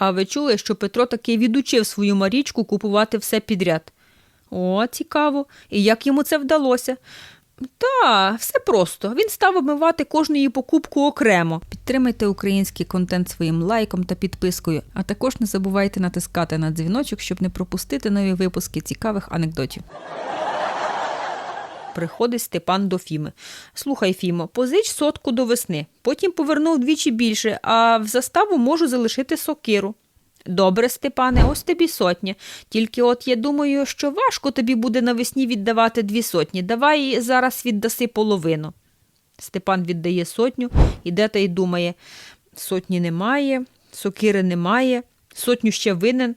А ви чули, що Петро таки відучив свою Марічку купувати все підряд? О, цікаво. І як йому це вдалося? Та, все просто. Він став обмивати кожну її покупку окремо. Підтримайте український контент своїм лайком та підпискою, а також не забувайте натискати на дзвіночок, щоб не пропустити нові випуски цікавих анекдотів. Приходить Степан до Фіми. Слухай, Фімо, позич сотку до весни, потім повернув двічі більше, а в заставу можу залишити сокиру. Добре, Степане, ось тобі сотня. Тільки от я думаю, що важко тобі буде навесні віддавати дві сотні. Давай зараз віддаси половину. Степан віддає сотню, іде та й думає: сотні немає, сокири немає, сотню ще винен.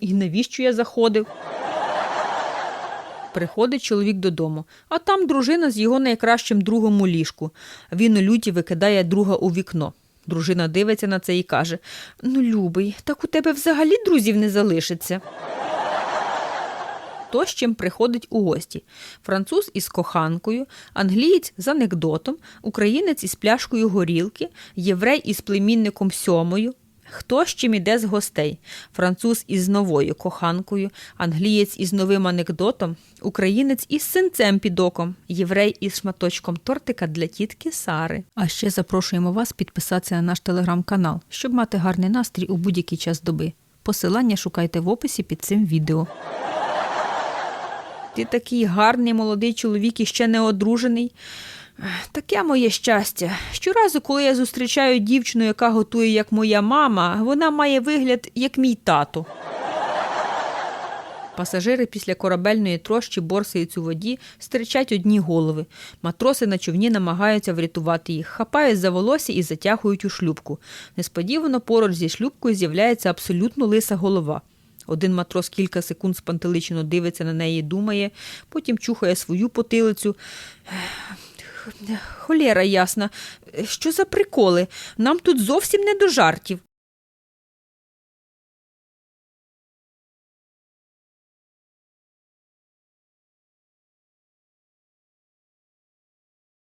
І навіщо я заходив? Приходить чоловік додому, а там дружина з його найкращим другом у ліжку. Він у люті викидає друга у вікно. Дружина дивиться на це і каже: Ну, любий, так у тебе взагалі друзів не залишиться. То, з чим приходить у гості: француз із коханкою, англієць з анекдотом, українець із пляшкою горілки, єврей із племінником сьомою. Хто з чим іде з гостей? Француз із новою коханкою, англієць із новим анекдотом, українець із синцем під оком, єврей із шматочком тортика для тітки Сари. А ще запрошуємо вас підписатися на наш телеграм-канал, щоб мати гарний настрій у будь-який час доби. Посилання шукайте в описі під цим відео. Ти такий гарний молодий чоловік і ще не одружений. Таке моє щастя. Щоразу, коли я зустрічаю дівчину, яка готує як моя мама, вона має вигляд як мій тато. Пасажири після корабельної трощі борсають у воді, стирчать одні голови. Матроси на човні намагаються врятувати їх, хапають за волосся і затягують у шлюбку. Несподівано поруч зі шлюбкою з'являється абсолютно лиса голова. Один матрос кілька секунд спантеличено дивиться на неї, думає, потім чухає свою потилицю. Холєра ясна, що за приколи? Нам тут зовсім не до жартів.